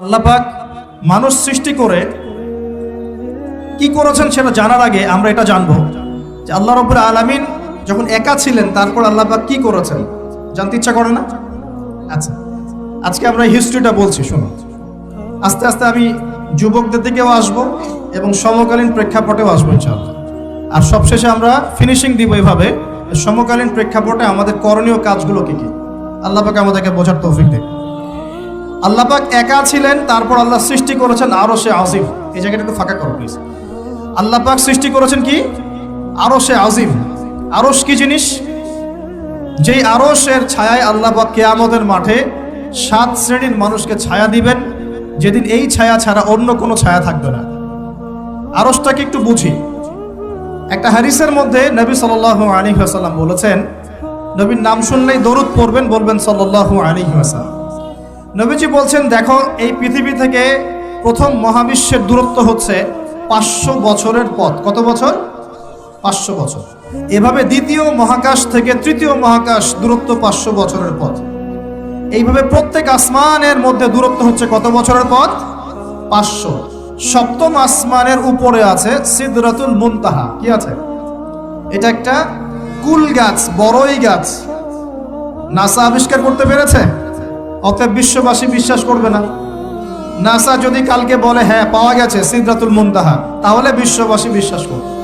আল্লাপাক মানুষ সৃষ্টি করে কি করেছেন সেটা জানার আগে আমরা এটা জানব যে আল্লাহ রব্বুল আলামিন যখন একা ছিলেন, তারপর আল্লাপাক কি করেছেন? জানতে ইচ্ছা করে না? আচ্ছা আজকে আমরা হিস্ট্রিটা বলছি শোনো আস্তে আস্তে আমি যুবকদের দিকেও আসব এবং সমকালীন প্রেক্ষাপটেও আসব ইনশাআল্লাহ। আর সবশেষে আমরা ফিনিশিং দিব এভাবে সমকালীন প্রেক্ষাপটে আমাদের করণীয় কাজগুলো কি কি? আল্লাহ পাক আমাদেরকে বোঝার তৌফিক দেবে আল্লাপাক একা ছিলেন, তারপর আল্লাহ সৃষ্টি করেছেন আরও সে আজিম। এই জায়গাটা একটু ফাঁকা করো প্লিজ আল্লাপাক সৃষ্টি করেছেন কি? আরও সে আজিম। আরস কি জিনিস? যেই আরসের ছায়ায় আল্লাপাক কেয়ামতের মাঠে সাত শ্রেণির মানুষকে ছায়া দিবেন, যেদিন এই ছায়া ছাড়া অন্য কোনো ছায়া থাকবে না। আরসটাকে একটু বুঝি। একটা হারিসের মধ্যে নবী সাল আলী আসাল্লাম বলেছেন, নবীর নাম শুনলেই দরুদ পড়বেন, বলবেন সাল্লাহ আলী আসাল্লাম নবীজি বলছেন, দেখো, এই পৃথিবী থেকে প্রথম মহাবিশ্বের দূরত্ব হচ্ছে পাঁচশো বছরের পথ। কত বছর? পাঁচশো বছর। এভাবে দ্বিতীয় মহাকাশ থেকে তৃতীয় মহাকাশ দূরত্ব পাঁচশো বছরের পথ। এইভাবে প্রত্যেক আসমানের মধ্যে দূরত্ব হচ্ছে কত বছরের পথ? পাঁচশো। সপ্তম আসমানের উপরে আছে সিদরাতুল মুনতাহা। কি আছে? এটা একটা কুল গাছ, বড়ই গাছ। নাসা আবিষ্কার করতে পেরেছে? অতএব বিশ্ববাসী বিশ্বাস করবে না। নাসা যদি কালকে বলে হ্যাঁ পাওয়া গেছে সিদ্ধাতুল মুনতাহা, তাহলে বিশ্ববাসী বিশ্বাস করবে।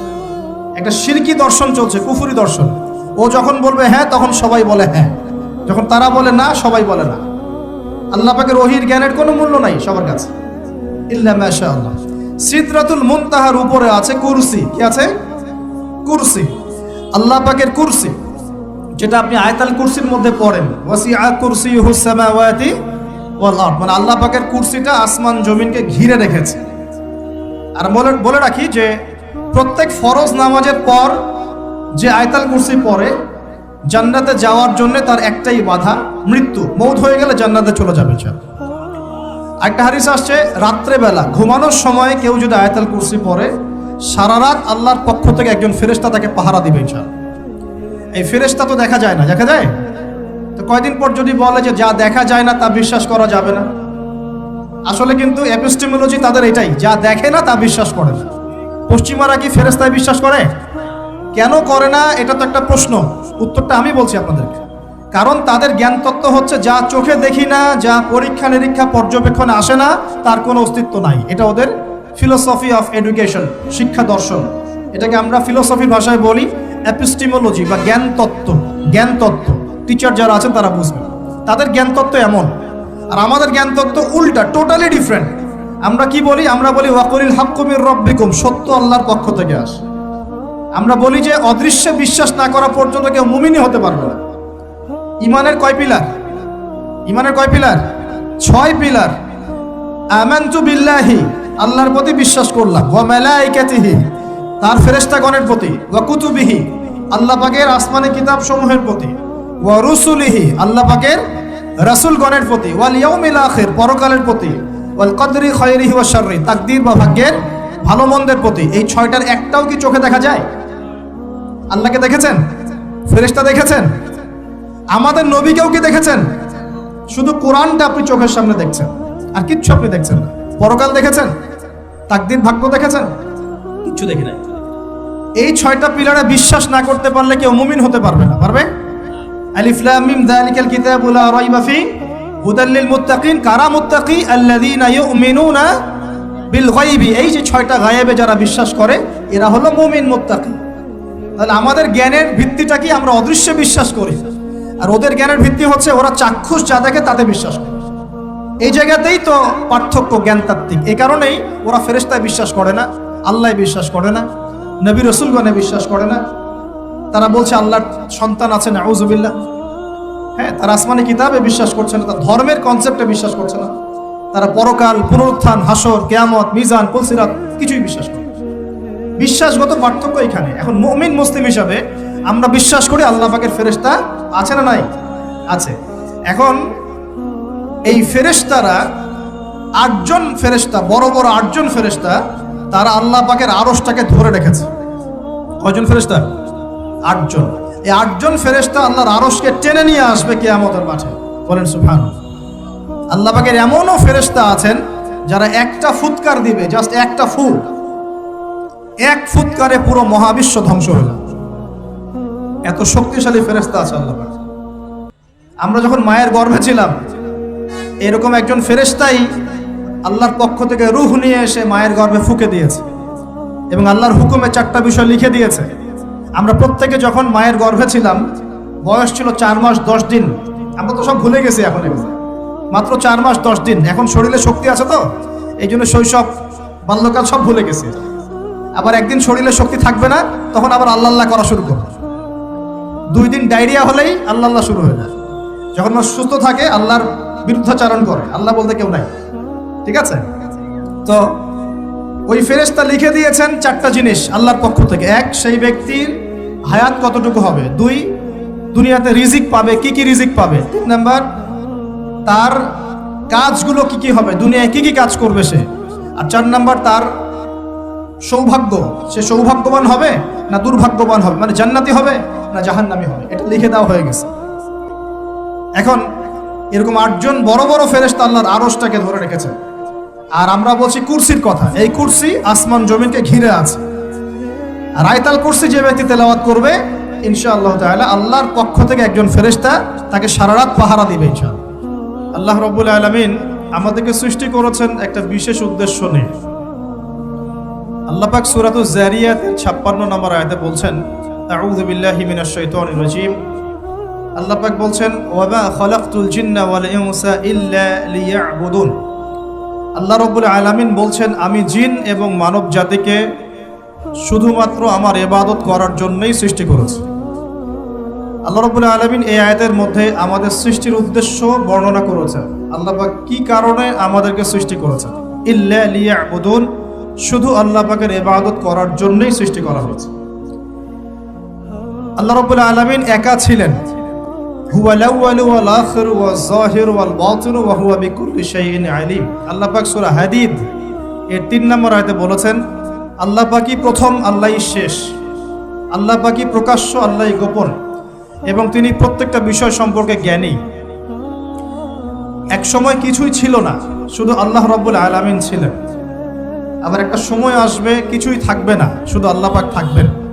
একটা সিরকি দর্শন চলছে, কুফুরি দর্শন। ও যখন বলবে হ্যাঁ তখন সবাই বলে হ্যাঁ। যখন তারা বলে, না, সবাই বলে, না। আল্লাহ পাকের ওহির জ্ঞানের কোনো মূল্য নাই সবার কাছে। ইল্লা মাশা আল্লাহ সিদ্রাতুল মুনতাহার উপরে আছে কুরসি। কি আছে? কুরসি। আল্লাহ পাকের কুরসি। যেটা আপনি আয়তাল কুরসির মধ্যে পড়েন। ওয়াসিআ কুরসিয়ুহুস সামাওয়াতি ওয়াল আরদ। মানে আল্লাহ পাকের কুরসিটা আসমান জমিনকে ঘিরে রেখেছে। আর বলে বলে রাখি যে প্রত্যেক ফরজ নামাজের পর যে আয়তাল কুরসি পড়ে, জান্নাতে যাওয়ার জন্য তার একটাই বাধা, মৃত্যু। মৌত হয়ে গেলে জান্নাতে চলে যাবে। একটা হাদিস আসছে, রাত্রেবেলা, ঘুমানোর সময় কেউ যদি আয়তাল কুরসি পড়ে সারা রাত আল্লাহর পক্ষ থেকে একজন ফেরেশতা তাকে পাহারা দিবে, ইনশাআল্লাহ। এই ফেরেশতা তো দেখা যায় না, দেখা যায়? তো কয়দিন পর যদি বলে যে যা দেখা যায় না তা বিশ্বাস করা যাবে না? আসলে কিন্তু এপিস্টেমোলজি তাদের এটাই, যা দেখে না তা বিশ্বাস করে না। পশ্চিমারা কি ফেরেস্তায় বিশ্বাস করে? কেন করে না? এটা তো একটা প্রশ্ন। উত্তরটা আমি বলছি আপনাদেরকে। কারণ তাদের জ্ঞান তত্ত্ব হচ্ছে যা চোখে দেখি না, যা পরীক্ষা নিরীক্ষা পর্যবেক্ষণে আসে না, তার কোনো অস্তিত্ব নাই। এটা ওদের ফিলোসফি অফ এডুকেশন শিক্ষা দর্শন। এটাকে আমরা ফিলোসফির ভাষায় বলি অ্যাপিস্টিমোলজি বা জ্ঞান তত্ত্ব জ্ঞান তত্ত্ব টিচার যারা আছেন তারা বুঝবেন। তাদের জ্ঞান তত্ত্ব এমন। আর আমাদের জ্ঞান তত্ত্ব উল্টা টোটালি ডিফারেন্ট আমরা কি বলি? আমরা বলি ওয়াকরিল হাক্কুমির রব্বিকুম সত্য আল্লাহর পক্ষ থেকে আসে। আমরা বলি যে, অদৃশ্যে বিশ্বাস না করা পর্যন্ত কেউ মুমিনই হতে পারবে না। ইমানের কয় পিলার? ইমানের কয় পিলার? ছয় পিলার। আমানতু বিল্লাহি, আল্লাহর প্রতি বিশ্বাস করলাম। ওয়া মালাইকাতিহি তার ফেরেশতাগণের প্রতি, ওয়া কুতুবিহি, আল্লাহ পাকের আসমানি কিতাব সমূহের প্রতি, ওয়া রুসুলিহি, আল্লাহ পাকের রাসূলগণের প্রতি, ওয়াল ইয়াউমিল আখির, পরকালের প্রতি, ওয়াল কদরি খায়রিহি ওয়া শাররি, তাকদীর বা ভাগ্যের ভালো মন্দের প্রতি, এই ছয়টার একটাও কি চোখে দেখা যায়? আল্লাহকে দেখেছেন? ফেরেশতা দেখেছেন? আমাদের নবীকেও কি দেখেছেন? শুধু কোরআনটা আপনি চোখের সামনে দেখছেন, আর কিচ্ছু আপনি দেখছেন না। পরকাল দেখেছেন? তাকদিন ভাগ্য দেখেছেন? কিচ্ছু দেখি নাই। এই ছয়টা পিলারে বিশ্বাস না করতে পারলে কেউ মুমিন হতে পারবে না, পারবে? আলিফ লাম মিম যালিকাল কিতাবু লা রাইবা ফি। মুত্তাকিন, কারা মুত্তাকি? আল্লাযীনা ইউমিনুনা বিল গায়বি। এই যে ছয়টা গায়েবে যারা বিশ্বাস করে, এরা হলো মুমিন মুত্তাকি। তাহলে আমাদের জ্ঞানের ভিত্তিটা কি? আমরা অদৃশ্য বিশ্বাস করি। আর ওদের জ্ঞানের ভিত্তি হচ্ছে ওরা চাক্ষুষ, যা দেখে তাতে বিশ্বাস করে। এই জায়গাতেই তো পার্থক্য জ্ঞানতাত্ত্বিক। এই কারণেই ওরা ফেরেস্তায় বিশ্বাস করে না। আল্লাহ বিশ্বাস করে না, নবী রসুলগণে বিশ্বাস করে না। তারা বলছে, আল্লাহর সন্তান আছে না আউজুবিল্লাহ হ্যাঁ তারা আসমানি কিতাবে বিশ্বাস করছে না, তার ধর্মের কনসেপ্টে বিশ্বাস করছে না। তারা পরকাল, পুনরুত্থান, হাসর, কেয়ামত, মিজান পুলসিরাত কিছুই বিশ্বাস করে বিশ্বাসগত পার্থক্য এখানে। এখন মুমিন মুসলিম হিসাবে আমরা বিশ্বাস করি আল্লাহ পাকের ফেরেশতা আছে না নাই? আছে। এখন এই ফেরেশতারা আটজন ফেরেশতা, বড় বড় আটজন ফেরেশতা তারা আল্লাহ পাকের আরসটাকে ধরে রেখেছে। কয়জন ফেরেশতা? আটজন। এই আটজন ফেরেশতা আল্লাহর আরসকে টেনে নিয়ে আসবে কেয়ামতের মাঠে। বলেন সুফান আল্লাহ পাকের এমনও ফেরেশতা আছেন যারা একটা ফুৎকার দিবে জাস্ট একটা ফু। এক ফুৎকারে পুরো মহাবিশ্ব ধ্বংস যাবে এত শক্তিশালী ফেরেশতা আছে আল্লাহ আমরা যখন মায়ের গর্ভে ছিলাম, এরকম একজন ফেরেশতাই আল্লাহর পক্ষ থেকে রুহ নিয়ে এসে মায়ের গর্ভে ফুকে দিয়েছে এবং আল্লাহর হুকুমে চারটা বিষয় লিখে দিয়েছে। আমরা প্রত্যেকে যখন মায়ের গর্ভে ছিলাম, বয়স ছিল চার মাস দশ দিন। আমরা তো সব ভুলে গেছি এখন মাত্র চার মাস দশ দিন। এখন শরীরে শক্তি আছে তো? এই জন্য শৈশব, বাল্যকাল সব ভুলে গেছে। আবার একদিন শরীরে শক্তি থাকবে না, তখন আবার আল্লাহ আল্লাহ করা শুরু করবে। দুই দিন ডায়রিয়া হলেই আল্লাহ আল্লাহ শুরু হয়ে যায়। যখন সুস্থ থাকে, আল্লাহর বিরুদ্ধাচারণ করে। আল্লাহ বলতে কেউ নাই। ঠিক আছে? তো ওই ফেরেশতা লিখে দিয়েছেন চারটা জিনিস আল্লাহর পক্ষ থেকে। এক, সেই ব্যক্তির হায়াত কতটুকু হবে? দুই, দুনিয়াতে রিজিক পাবে, কি কি রিজিক পাবে? তিন নাম্বার, তার কাজগুলো কি কি হবে? দুনিয়ায় কি কি কাজ করবে সে? আর চার নাম্বার, তার সৌভাগ্য, সে সৌভাগ্যবান হবে না দুর্ভাগ্যবান হবে? মানে জান্নাতি হবে না জাহান্নামি হবে? এটা লিখে দেওয়া হয়ে গেছে। এখন এরকম আটজন বড় বড় ফেরেশতা আল্লাহর আরসটাকে ধরে রেখেছে আর আমরা বলছি কুরসির কথা। এই কুরসি আসমান জমিনকে ঘিরে আছে। আর আয়তাল কুরসি যে ব্যক্তি তেলাওয়াত করবে, ইনশাআল্লাহ তাআলা আল্লাহর পক্ষ থেকে একজন ফেরেশতা তাকে সারা রাত পাহারা দিবে ইনশাআল্লাহ। আল্লাহ রব্বুল আলামিন আমাদেরকে সৃষ্টি করেছেন একটা বিশেষ উদ্দেশ্য নিয়ে। আল্লাহ পাক সূরাতুজ জারিয়াতের 56 নম্বর আয়াতে বলছেন, আউযু বিল্লাহি মিনাশ শাইতানির রাজীম। পাক বলছেন ওয়ামা খালাকতুল জিন্না ওয়াল ইনসা ইল্লা লিয়াবুদুন। আল্লাহ রব্বুল আলামিন বলছেন, আমি জিন এবং মানব জাতিকে শুধুমাত্র আমার এবাদত করার জন্যই সৃষ্টি করেছি। আল্লাহ রব্বুল আলামিন এই আয়াতের মধ্যে আমাদের সৃষ্টির উদ্দেশ্য বর্ণনা করেছেন। আল্লাহ পাক কি কারণে আমাদেরকে সৃষ্টি করেছেন? ইল্লা লিয়াবুদুন, শুধু আল্লাহ পাকের ইবাদত করার জন্যই সৃষ্টি করা হয়েছে। আল্লাহ রব্বুল আলামিন একা ছিলেন। ওয়াল এর তিন নম্বর বলেছেন প্রথম, আল্লাহই শেষ। প্রকাশ্য গোপন। এবং তিনি প্রত্যেকটা বিষয় সম্পর্কে জ্ঞানী। এক সময় কিছুই ছিল না, শুধু আল্লাহ রব্বুল আলামিন ছিলেন। আবার একটা সময় আসবে, কিছুই থাকবে না, শুধু আল্লাহ পাক থাকবেন।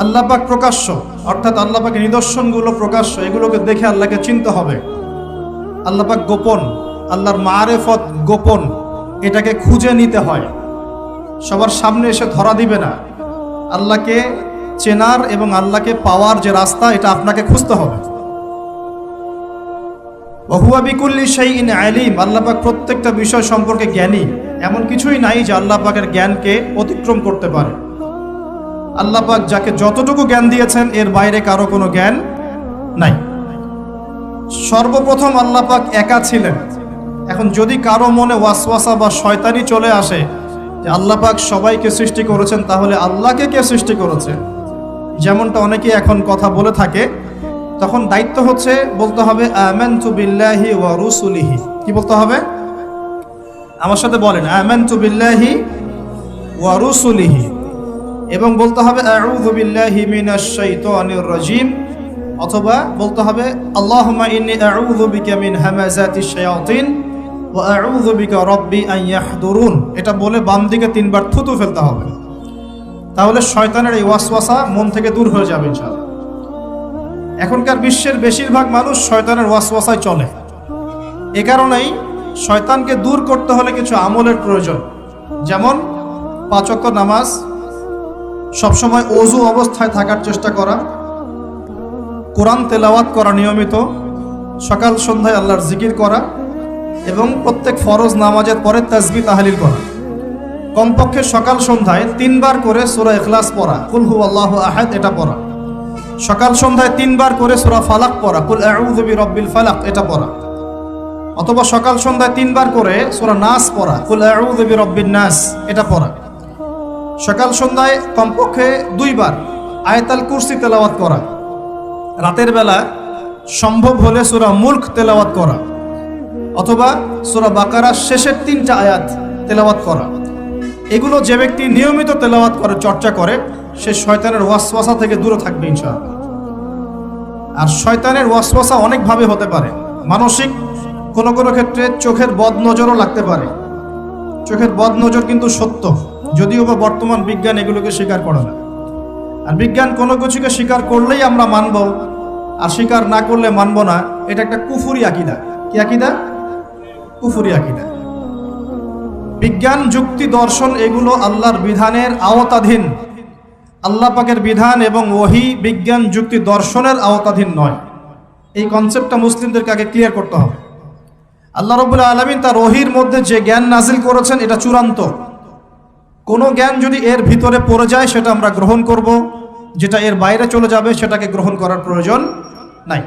আল্লাহ পাক প্রকাশ্য, অর্থাৎ আল্লাহ পাকের নিদর্শনগুলো প্রকাশ্য, এগুলোকে দেখে আল্লাহকে চিনতে হবে। আল্লাহ পাক গোপন, আল্লাহর মারেফত গোপন, এটাকে খুঁজে নিতে হয়। সবার সামনে এসে ধরা দিবে না। আল্লাহকে চেনার এবং আল্লাহকে পাওয়ার যে রাস্তা, এটা আপনাকে খুঁজতে হবে। ওহুয়া বিকুল্লি সেই ইন আলিম আল্লাহ পাক প্রত্যেকটা বিষয় সম্পর্কে জ্ঞানী। এমন কিছুই নাই যে আল্লাহ পাকের জ্ঞানকে অতিক্রম করতে পারে। আল্লাহ পাক যাকে যতটুকু জ্ঞান দিয়েছেন, এর বাইরে কারও কোনো জ্ঞান নাই। সর্বপ্রথম আল্লাহ পাক একা ছিলেন। এখন যদি কারও মনে ওয়াসওয়াসা বা শয়তানি চলে আসে যে আল্লাহ পাক সবাইকে সৃষ্টি করেছেন, তাহলে আল্লাহকে কে সৃষ্টি করেছে? যেমনটা অনেকে এখন কথা বলে থাকে, তখন দায়িত্ব হচ্ছে, বলতে হবে বিল্লাহি ওয়া রুসুলিহি। কি বলতে হবে? আমার সাথে বলেন, আমানতু বিল্লাহি ওয়া রুসুলিহি। এবং বলতে হবে অথবা বলতে হবে বিকা মিন এটা বলে বাম দিকে তিনবার থুতু ফেলতে হবে। তাহলে শয়তানের এই ওয়াসওয়াসা মন থেকে দূর হয়ে যাবে এখনকার বিশ্বের বেশিরভাগ মানুষ শয়তানের ওয়াসওয়াসায় চলে। এ কারণেই শয়তানকে দূর করতে হলে কিছু আমলের প্রয়োজন। যেমন পাঁচক্য নামাজ সবসময় অজু অবস্থায় থাকার চেষ্টা করা, কোরআন তেলাওয়াত করা নিয়মিত, সকাল সন্ধ্যায় আল্লাহর জিকির করা এবং প্রত্যেক ফরজ নামাজের পরে তাজবি তাহালিল করা। কমপক্ষে সকাল সন্ধ্যায় তিনবার করে সুরা ইখলাস পড়া, কুল হু আল্লাহ আহাদ, এটা পড়া। সকাল সন্ধ্যায় তিনবার করে সুরা ফালাক পড়া, কুল আউযু বিরব্বিল ফালাক, এটা পড়া। অথবা সকাল সন্ধ্যায় তিনবার করে সুরা নাস পড়া, কুল আউযু বিরব্বিন নাস, এটা পড়া। সকাল সন্ধ্যায় কমপক্ষে দুইবার আয়তাল কুরসি তেলাওয়াত করা। রাতের বেলা সম্ভব হলে সুরা মুল্ক তেলাওয়াত করা অথবা সুরা বাকারা শেষের তিনটা আয়াত তেলাওয়াত করা। এগুলো যে ব্যক্তি নিয়মিত তেলাওয়াত করে, চর্চা করে, সে শয়তানের ওয়াসওয়াসা থেকে দূরে থাকবে ইনশাআল্লাহ। আর শয়তানের ওয়াসওয়াসা অনেকভাবে হতে পারে। মানসিক কোনো কোনো ক্ষেত্রে চোখের বদ নজরও লাগতে পারে। চোখের বদ নজর কিন্তু সত্য। যদিও বা বর্তমান বিজ্ঞান এগুলোকে স্বীকার করে না। আর বিজ্ঞান কোনো কিছুকে স্বীকার করলেই আমরা মানব, আর স্বীকার না করলে মানব না, এটা একটা কুফুরি আকিদা। কি আকিদা? কুফুরি আকিদা। বিজ্ঞান, যুক্তি, দর্শন এগুলো আল্লাহর বিধানের আওতাধীন। আল্লাহ পাকের বিধান এবং ওহি, বিজ্ঞান, যুক্তি, দর্শনের আওতাধীন নয়। এই কনসেপ্টটা মুসলিমদেরকে আগে ক্লিয়ার করতে হবে। আল্লাহ রবুল্লা আলমিন তার ওহির মধ্যে যে জ্ঞান নাজিল করেছেন, এটা চূড়ান্ত। কোনো জ্ঞান যদি এর ভিতরে পড়ে যায়, সেটা আমরা গ্রহণ করব। যেটা এর বাইরে চলে যাবে, সেটাকে গ্রহণ করার প্রয়োজন নাই।